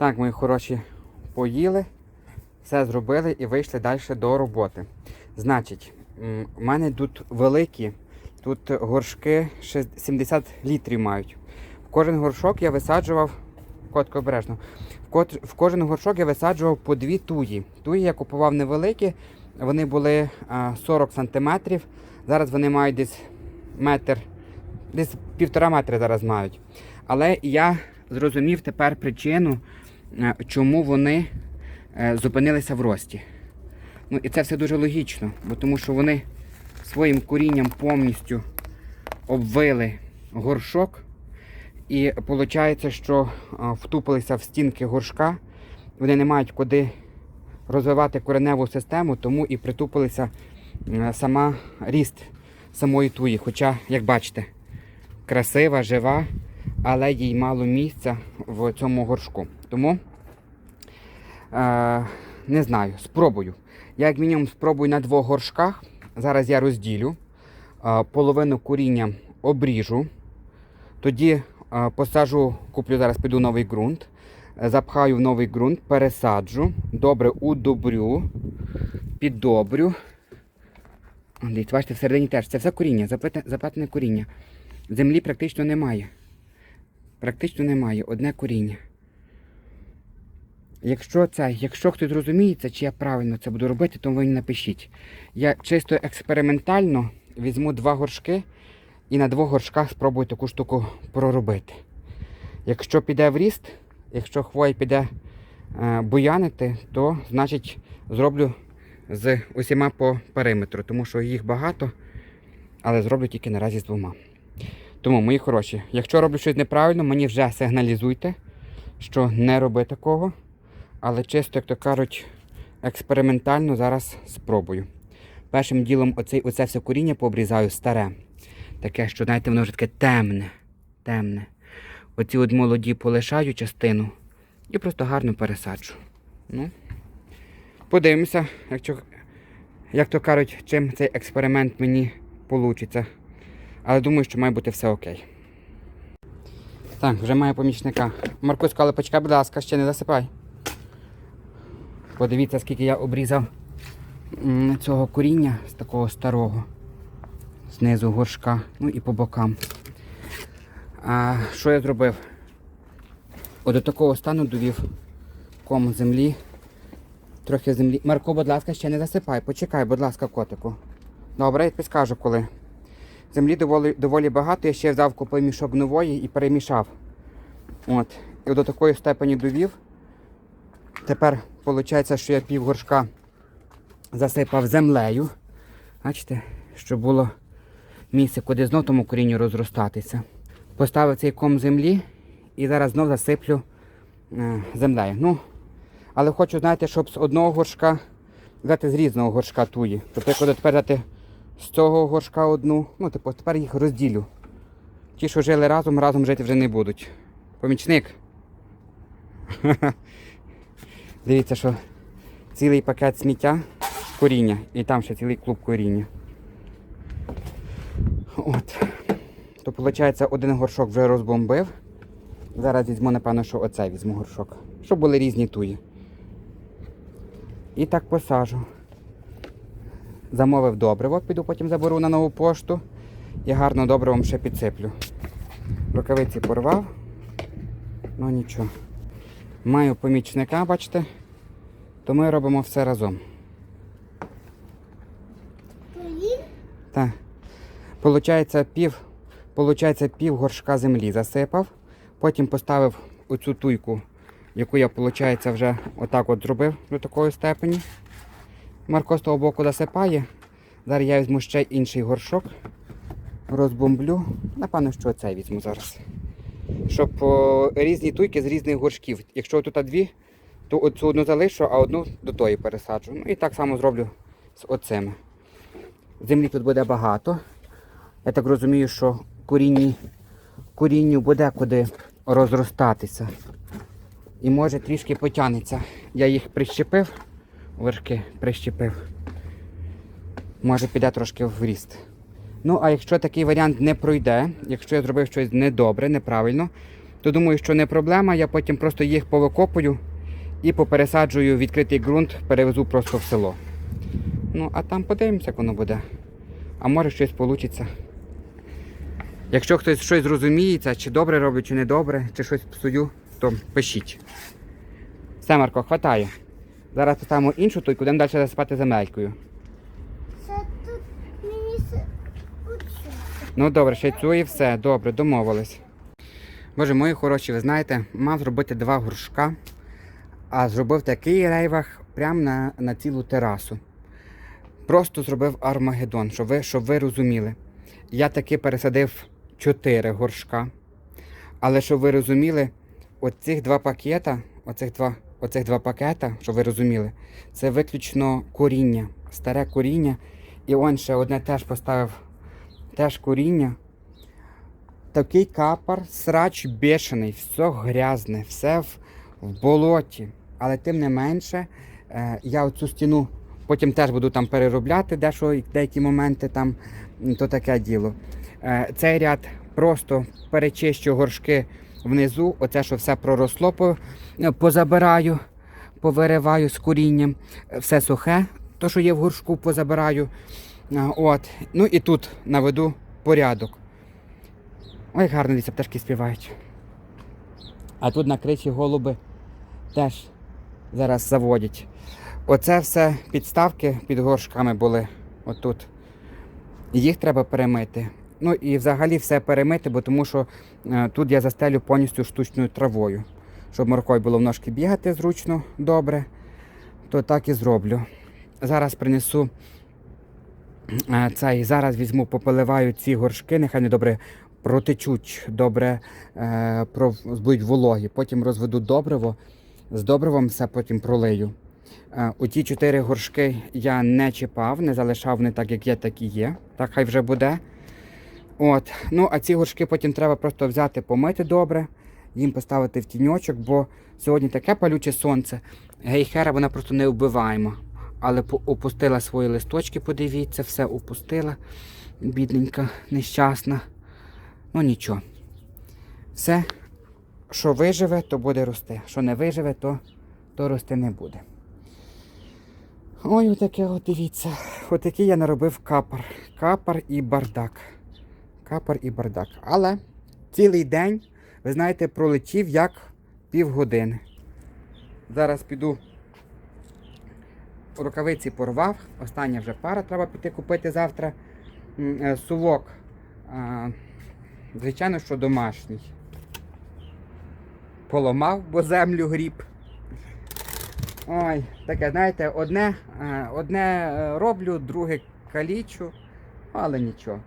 Так, мої хороші, поїли, все зробили і вийшли далі до роботи. Значить, у мене тут великі, тут горшки шест- 70 літрів мають. В кожен горшок я висаджував, котко обережно, в, кожен горшок я висаджував по дві туї. Туї я купував невеликі, вони були 40 сантиметрів. Зараз вони мають десь метр, десь півтора метри зараз мають. Але я зрозумів тепер причину, чому вони е, зупинилися в рості. Ну і це все дуже логічно, бо тому що вони своїм корінням повністю обвили горшок. І виходить, що втупилися в стінки горшка, вони не мають куди розвивати кореневу систему, тому і притупилися е, сама ріст самої туї. Хоча, як бачите, красива, жива, але їй мало місця в цьому горшку. Тому е, не знаю, спробую. Я як мінімум спробую на двох горшках. Зараз я розділю. Е, половину коріння обріжу. Тоді е, посаджу, куплю зараз піду новий ґрунт. Запхаю в новий ґрунт, пересаджу, добре удобрю, піддобрю. Дивіться, бачите, всередині теж. Це все коріння, заплетене коріння. Землі практично немає. Практично немає. Одне коріння. Якщо це, якщо хтось розуміється, чи я правильно це буду робити, то ви напишіть. Я чисто експериментально візьму два горшки і на двох горшках спробую таку штуку проробити. Якщо піде в ріст, якщо хвоя піде е, буянити, то значить зроблю з усіма по периметру, тому що їх багато, але зроблю тільки наразі з двома. Тому, мої хороші, якщо роблю щось неправильно, мені вже сигналізуйте, що не роби такого. Але чисто, як то кажуть, експериментально зараз спробую. Першим ділом оцей, оце все коріння пообрізаю старе. Таке, що, знаєте, воно вже таке темне. темне. Оці от молоді полишаю частину і просто гарно пересаджу. Ну, подивимося, якщо, як то кажуть, чим цей експеримент мені вийде. Але думаю, що має бути все окей. Так, вже маю помічника. Маркусь, але почекай, будь ласка, ще не засипай. Подивіться, скільки я обрізав цього коріння з такого старого. Знизу горшка, ну і по бокам. А що я зробив? От до такого стану довів ком землі. Трохи землі. Марко, будь ласка, ще не засипай. Почекай, будь ласка, котику. Добре, я підскажу коли. Землі доволі, доволі багато, я ще взяв купив мішок нової і перемішав. От. І до такої степені довів. Тепер виходить, що я пів горшка засипав землею. Бачите, щоб було місце, куди знов тому корінню розростатися. Поставив цей ком землі і зараз знов засиплю е, землею. Ну, але хочу, знаєте, щоб з одного горшка взяти з різного горшка туї. Тобто, тепер взяти з цього горшка одну, ну, типу, тепер їх розділю. Ті, що жили разом, разом жити вже не будуть. Помічник. Дивіться, що цілий пакет сміття коріння. І там ще цілий клуб коріння. От. То виходить, один горшок вже розбомбив. Зараз візьму, напевно, що оцей візьму горшок. Щоб були різні туї. І так посажу. Замовив добриво, піду потім заберу на нову пошту. І гарно добривом ще підсиплю. Рукавиці порвав. Ну нічого. Маю помічника, бачите, то ми робимо все разом. Так. Получається пів, получається пів горшка землі засипав, потім поставив оцю туйку, яку я, виходить, вже отак от зробив до такої степені. Марко з того боку засипає. Зараз я візьму ще інший горшок, розбомблю. Напевно, що оцей візьму зараз. Щоб різні туйки з різних горшків. Якщо тут дві, то оцю одну залишу, а одну до тої пересаджу. Ну і так само зроблю з оцими. Землі тут буде багато. Я так розумію, що корінні, корінню буде куди розростатися. І може трішки потягнеться. Я їх прищепив, вершки прищепив. Може піде трошки в ріст. Ну, а якщо такий варіант не пройде, якщо я зробив щось недобре, неправильно, то думаю, що не проблема. Я потім просто їх повикопую і попересаджую відкритий ґрунт, перевезу просто в село. Ну, а там подивимося, як воно буде. А може щось вийде. Якщо хтось щось зрозуміється, чи добре роблю, чи не добре, чи щось псую, то пишіть. Все, Марко, хватає. Зараз поставимо іншу тойку, будемо далі засипати земелькою. Це тут мені с- оце. Ну добре, ще цю і все, добре, домовились. Боже, мої хороші, ви знаєте, мав зробити два горшка, а зробив такий рейвах прямо на, на цілу терасу. Просто зробив Армагеддон, щоб ви, щоб ви розуміли. Я таки пересадив чотири горшка. Але щоб ви розуміли, оцих два пакета, оцих два, оцих два пакета, щоб ви розуміли, це виключно коріння, старе коріння. І он ще одне теж поставив теж коріння. Такий капар, срач бешений, все грязне, все в, в болоті. Але тим не менше, е, я оцю стіну потім теж буду там переробляти дещо, деякі моменти там, то таке діло. Е, цей ряд просто перечищу горшки внизу, оце, що все проросло, по, е, позабираю, повириваю з корінням, Е, все сухе, то, що є в горшку, позабираю. От. Ну і тут наведу порядок. Ой, гарно дивіться, пташки співають. А тут на кричі голуби теж зараз заводять. Оце все підставки під горшками були отут. Їх треба перемити. Ну і взагалі все перемити, бо тому що е, тут я застелю повністю штучною травою. Щоб моркою було в ножки бігати зручно, добре, то так і зроблю. Зараз принесу Е, Цей зараз візьму, попиливаю ці горшки, нехай не добре протечуть, добре е, будуть вологі. Потім розведу добриво, з добривом все потім пролию. Е, у ті чотири горшки я не чіпав, не залишав не так, як є, так і є. Так хай вже буде. От. Ну, а ці горшки потім треба просто взяти, помити добре, їм поставити в тіньочок, бо сьогодні таке палюче сонце. Гейхера вона просто не вбиваємо але опустила свої листочки, подивіться, все опустила. Бідненька, нещасна. Ну нічого. Все, що виживе, то буде рости. Що не виживе, то, то рости не буде. Ой, отаке от дивіться. Отакий я наробив капар. Капар і бардак. Капар і бардак. Але цілий день, ви знаєте, пролетів як півгодини. Зараз піду рукавиці порвав. Остання вже пара треба піти купити завтра. Е, Сувок. Звичайно, що домашній. Поламав, бо землю гріб. Ой, таке, знаєте, одне, е, одне е, роблю, друге калічу, але нічого.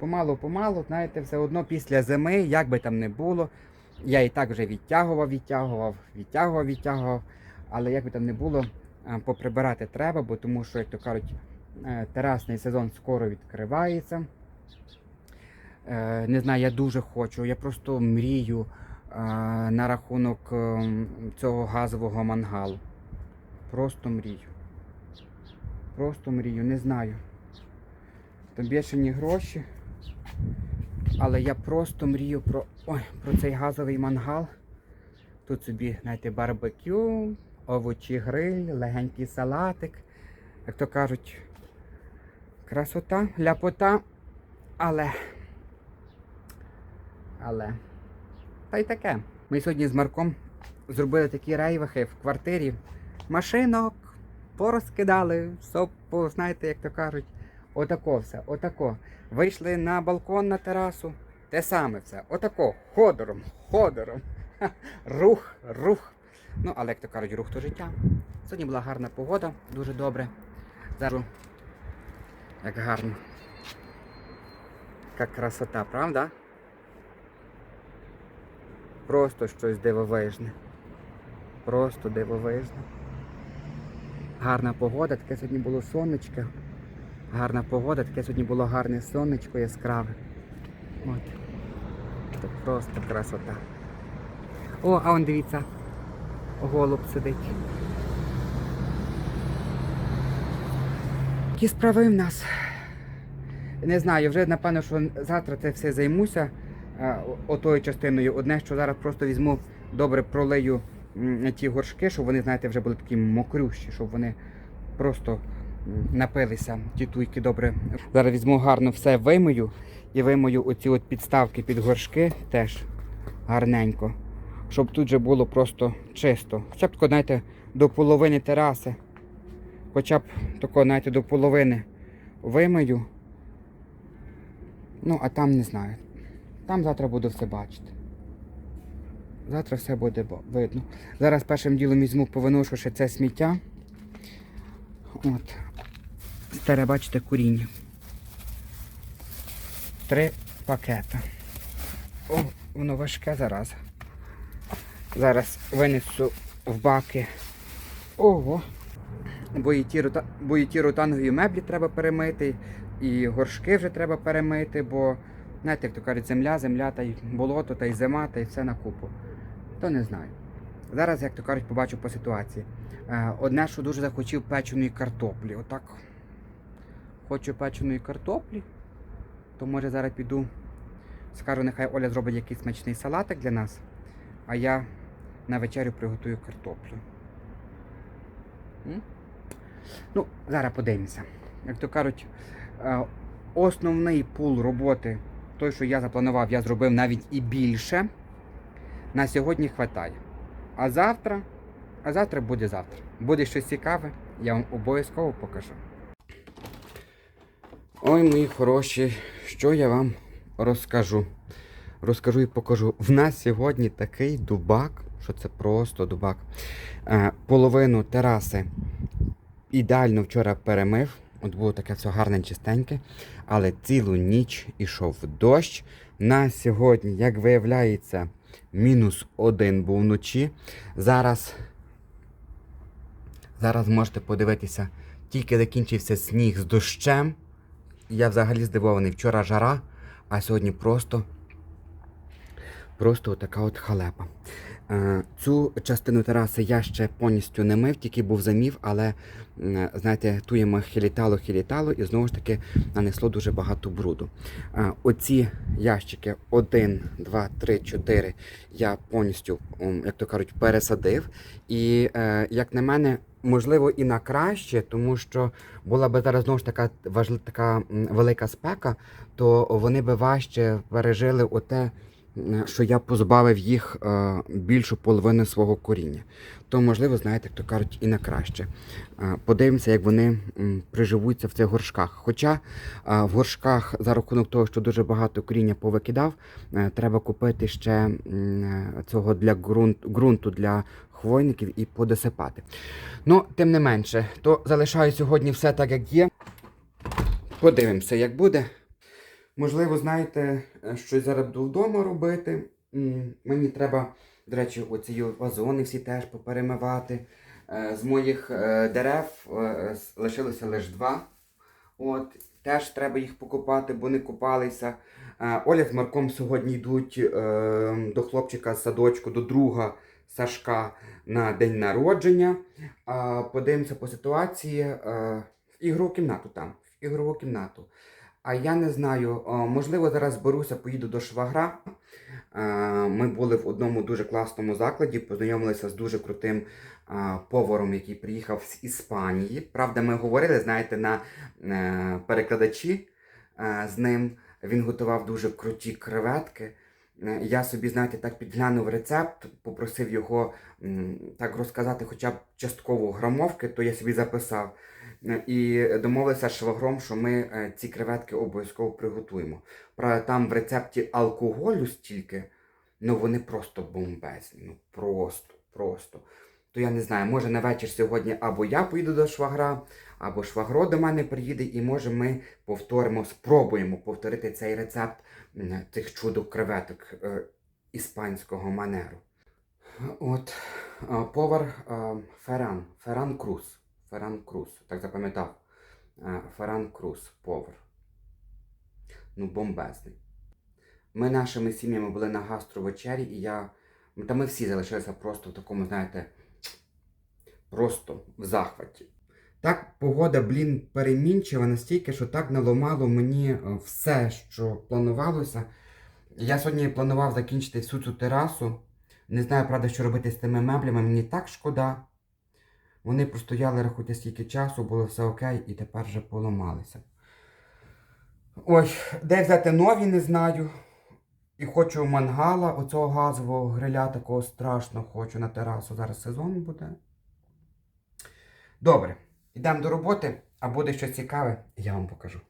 Помалу-помалу, знаєте, все одно після зими, як би там не було. Я і так вже відтягував, відтягував, відтягував, відтягував. Але як би там не було, поприбирати треба, бо тому що, як то кажуть, е, терасний сезон скоро відкривається. Е, Не знаю, я дуже хочу, я просто мрію е, на рахунок цього газового мангалу. Просто мрію. Просто мрію, не знаю. Там бішені гроші. Але я просто мрію про, ой, про цей газовий мангал. Тут собі, знаєте, барбекю, овочі гриль, легенький салатик. Як то кажуть, красота, ляпота. Але. Але. Та й таке. Ми сьогодні з Марком зробили такі рейвахи в квартирі. Машинок порозкидали, все, знаєте, як то кажуть, отако все, отако. Вийшли на балкон на терасу. Те саме все. Отако, ходором, ходором. Рух, рух. Ну, але як то кажуть, рух то життя. Сьогодні була гарна погода, дуже добре. Зараз як гарно. Яка красота, правда? Просто щось дивовижне. Просто дивовижне. Гарна погода, таке сьогодні було сонечко. Гарна погода, таке сьогодні було гарне сонечко яскраве. От. Це просто красота. О, а он дивіться, голуб сидить. Які справи в нас? Не знаю, вже напевно, що завтра це все займуся. е, отою частиною. Одне, що зараз просто візьму, добре пролию ті горшки, щоб вони, знаєте, вже були такі мокрющі, щоб вони просто напилися, ті туйки добре. Зараз візьму гарно все вимию і вимию оці от підставки під горшки теж гарненько, щоб тут же було просто чисто. Хоча б знаєте, до половини тераси. Хоча б тако, знаєте, до половини вимию. Ну, а там не знаю. Там завтра буду все бачити. Завтра все буде видно. Зараз першим ділом візьму повиношу ще це сміття. От. Старе, бачите, куріння. Три пакета. О, воно важке зараз. Зараз винесу в баки. Ого. Бо і ті, бо ротанові меблі треба перемити, і горшки вже треба перемити, бо, знаєте, як то кажуть, земля, земля, та й болото, та й зима, та й все на купу. То не знаю. Зараз, як то кажуть, побачу по ситуації. Е, Одне, що дуже захотів печеної картоплі. Отак. Хочу печеної картоплі, то може зараз піду. Скажу, нехай Оля зробить якийсь смачний салатик для нас, а я на вечерю приготую картоплю. Ну, зараз подивимося. Як то кажуть, е, основний пул роботи, той, що я запланував, я зробив навіть і більше. На сьогодні вистачає. А завтра, а завтра буде завтра. Буде щось цікаве, я вам обов'язково покажу. Ой, мої хороші, що я вам розкажу. Розкажу і покажу. В нас сьогодні такий дубак, що це просто дубак. Е, половину тераси ідеально вчора перемив. От було таке все гарне, чистеньке. Але цілу ніч ішов дощ. На сьогодні, як виявляється, мінус один був вночі. Зараз, зараз можете подивитися, тільки закінчився сніг з дощем. Я взагалі здивований. Вчора жара, а сьогодні просто, просто така от халепа. Е, Цю частину тераси я ще повністю не мив, тільки був замів, але знаєте, туємо хілітало, хілітало і знову ж таки нанесло дуже багато бруду. Е, Оці ящики 1, 2, 3, 4 я повністю, як то кажуть, пересадив. І е, як на мене, можливо, і на краще, тому що була би зараз знову ж така важлива така велика спека, то вони би важче пережили оте що я позбавив їх е, більшу половину свого коріння. То, можливо, знаєте, як то кажуть, і на краще. Е, подивимося, як вони приживуться в цих горшках. Хоча е, в горшках, за рахунок того, що дуже багато коріння повикидав, е, треба купити ще е, цього для ґрунт, ґрунту для хвойників і подосипати. Ну, тим не менше, то залишаю сьогодні все так, як є. Подивимося, як буде. Можливо, знаєте, е, щось зараз буду вдома робити. Мені треба, до речі, оці вазони всі теж поперемивати. Е, З моїх е, дерев лишилося лише два. От, теж треба їх покупати, бо не купалися. Оля з Марком сьогодні йдуть до хлопчика з садочку, до друга Сашка на день народження. Подивимося по ситуації в ігрову кімнату там, в ігрову кімнату. А я не знаю, можливо, зараз зберуся, поїду до швагра. Ми були в одному дуже класному закладі, познайомилися з дуже крутим поваром, який приїхав з Іспанії. Правда, ми говорили, знаєте, на е, перекладачі е, з ним. Він готував дуже круті креветки. Е, Я собі, знаєте, так підглянув рецепт, попросив його так розказати хоча б частково грамовки, то я собі записав. Е, І домовилися з швагром, що ми е, ці креветки обов'язково приготуємо. Правда, там в рецепті алкоголю стільки, ну вони просто бомбезні. Ну просто, просто. То я не знаю, може на вечір сьогодні або я поїду до швагра, або швагро до мене приїде, і може ми повторимо, спробуємо повторити цей рецепт цих чудо креветок е, іспанського манеру. От повар Ферран, Ферран Круз. Ферран Круз, так запам'ятав. Е, Ферран Круз, повар. Ну, бомбезний. Ми нашими сім'ями були на гастровечері, і я. Та ми всі залишилися просто в такому, знаєте, просто в захваті. Так, погода, блін, перемінчива настільки, що так наламало мені е, все, що планувалося. Я сьогодні планував закінчити всю цю терасу. Не знаю, правда, що робити з тими меблями. Мені так шкода. Вони простояли рахуйте стільки часу, було все окей, і тепер вже поламалися. Ой, де взяти нові, не знаю. І хочу мангала, оцього газового гриля такого страшно хочу на терасу. Зараз сезон буде. Добре, йдемо до роботи, а буде щось цікаве, я вам покажу.